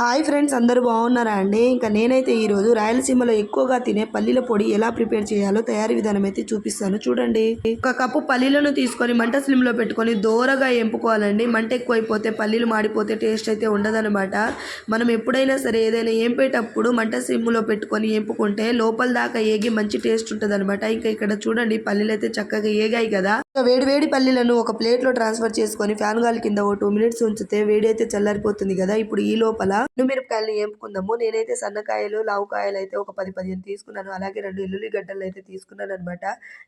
Hi friends అందరూ బాగున్నారా అండి? ఇంకా నేనైతే ఈరోజు రాయలసీమలో ఎక్కువగా తినే పల్లీల పొడి ఎలా ప్రిపేర్ చేయాలో తయారీ విధానం అయితే చూపిస్తాను. చూడండి. ఒక కప్పు పల్లీలను తీసుకొని మంట స్లిమ్లో పెట్టుకొని దోరగా ఎంపుకోవాలండి. మంట ఎక్కువైపోతే పల్లీలు మాడిపోతే టేస్ట్ అయితే ఉండదనమాట మనం ఎప్పుడైనా సరే ఏదైనా ఏంపేటప్పుడు మంట స్లిమ్లో పెట్టుకొని ఎంపుకుంటే లోపల దాకా ఏగి మంచి టేస్ట్ ఉంటుందన్నమాట. ఇంకా ఇక్కడ చూడండి పల్లీలు అయితే చక్కగా ఏగాయి కదా. ఇంకా వేడి వేడి పల్లీలను ఒక ప్లేట్లో ట్రాన్స్ఫర్ చేసుకొని ఫ్యాన్ గాలి కింద ఓ టూ మినిట్స్ ఉంచితే వేడైతే చల్లారిపోతుంది కదా. ఇప్పుడు ఈ లోపల మిరపకాయలు వేపుకుందాము నేనైతే సన్నకాయలు లావుకాయలు అయితే ఒక పది పదిహేను తీసుకున్నాను. అలాగే రెండు ఎల్లుల్లి గడ్డలు అయితే తీసుకున్నాను అనమాట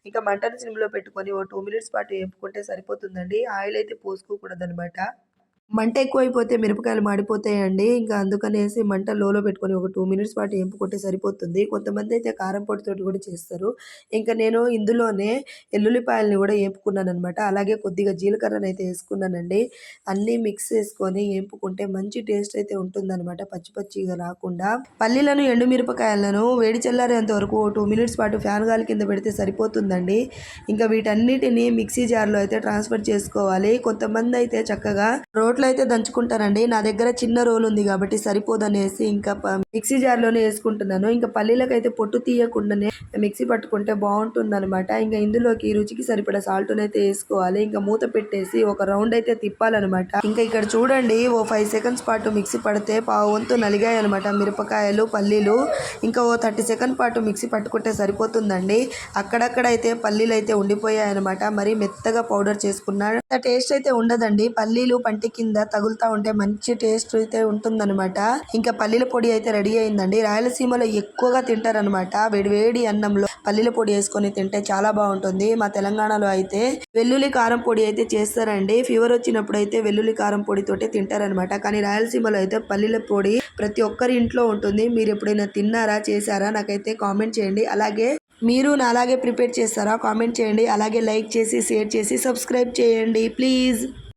ఇంకా మంటను సిమ్లో పెట్టుకొని ఓ టూ మినిట్స్ పాటు వేపుకుంటే సరిపోతుందండి. ఆయిల్ అయితే పోసుకోకూడదు అనమాట మంట ఎక్కువైపోతే మిరపకాయలు మాడిపోతాయండి. ఇంకా అందుకనేసి మంట లోలో పెట్టుకొని ఒక టూ మినిట్స్ పాటు ఎంపుకుంటే సరిపోతుంది. కొంతమంది అయితే కారం పొడితోటి కూడా చేస్తారు. ఇంకా నేను ఇందులోనే ఎల్లుల్లిపాయలని కూడా వేపుకున్నాను అనమాట అలాగే కొద్దిగా జీలకర్రను అయితే వేసుకున్నానండి. అన్నీ మిక్స్ చేసుకొని వేపుకుంటే మంచి టేస్ట్ అయితే ఉంటుందన్నమాట. పచ్చి పచ్చిగా రాకుండా. పల్లీలను ఎండుమిరపకాయలను వేడి చల్లారేంత వరకు ఓ టూ మినిట్స్ పాటు ఫ్యాన్ గాలి కింద పెడితే సరిపోతుందండి. ఇంకా వీటన్నిటిని మిక్సీ జార్లో అయితే ట్రాన్స్ఫర్ చేసుకోవాలి. కొంతమంది అయితే చక్కగా రోట్లో అయితే దంచుకుంటారండి నా దగ్గర చిన్న రోల్ ఉంది కాబట్టి సరిపోదనేసి ఇంకా మిక్సీ జార్లోనే వేసుకుంటున్నాను. ఇంకా పల్లీలకు అయితే పొట్టు తీయకుండానే మిక్సీ పట్టుకుంటే బాగుంటుంది అనమాట ఇంకా ఇందులోకి రుచికి సరిపడా సాల్ట్ అయితే వేసుకోవాలి. ఇంకా మూత పెట్టేసి ఒక రౌండ్ అయితే తిప్పాలన్నమాట. ఇంకా ఇక్కడ చూడండి ఓ ఫైవ్ సెకండ్స్ పాటు మిక్సీ పడితే పావు వంతు నలిగాయి అనమాట మిరపకాయలు పల్లీలు ఇంకా ఓ థర్టీ సెకండ్ పాటు మిక్సీ పట్టుకుంటే సరిపోతుందండి. అక్కడక్కడ అయితే పల్లీలు అయితే ఉండిపోయాయి అనమాట మరి మెత్తగా పౌడర్ చేసుకున్నాడు టేస్ట్ అయితే ఉండదండి. పల్లీలు పంటి కింద కింద తగులుతా ఉంటే మంచి టేస్ట్ అయితే ఉంటుందన్నమాట. ఇంకా పల్లీల పొడి అయితే రెడీ అయిందండి. రాయలసీమలో ఎక్కువగా తింటారనమాట వేడివేడి అన్నంలో పల్లీల పొడి వేసుకొని తింటే చాలా బాగుంటుంది. మా తెలంగాణలో అయితే వెల్లుల్లి కారం పొడి అయితే చేస్తారండి. ఫీవర్ వచ్చినప్పుడు అయితే వెల్లుల్లి కారం పొడితోటే తింటారనమాట కానీ రాయలసీమలో అయితే పల్లీల పొడి ప్రతి ఒక్కరి ఇంట్లో ఉంటుంది. మీరు ఎప్పుడైనా తిన్నారా చేశారా? నాకైతే కామెంట్ చేయండి. అలాగే మీరు నా అలాగే ప్రిపేర్ చేస్తారా? కామెంట్ చేయండి. అలాగే లైక్ చేసి షేర్ చేసి సబ్స్క్రైబ్ చేయండి. ప్లీజ్.